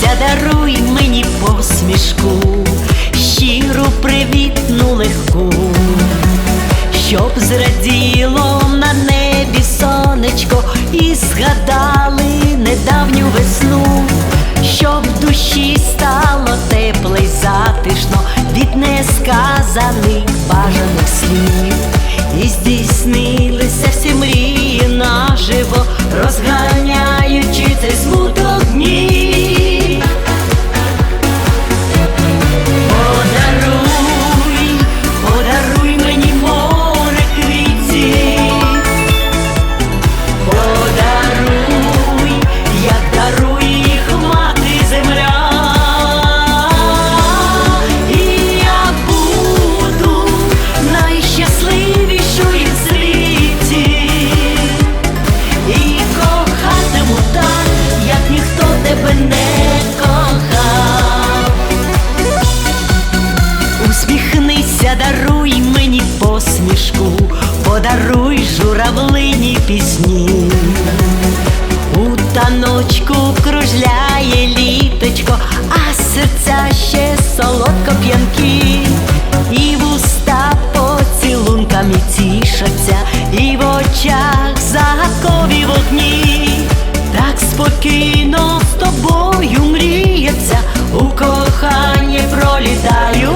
задаруй мені посмішку, щиру привітну легку, щоб зраділо на небі сонечко, і згадали недавню весну, щоб душі стало тепле й затишно від несказаних бажаних слів. І здійс подаруй журавлині пісні. У таночку кружляє літочко, а серця ще солодко п'янкі, і вуста поцілунками тішаться, і в очах загадкові вогні. Так спокійно з тобою мріється, у коханні пролітає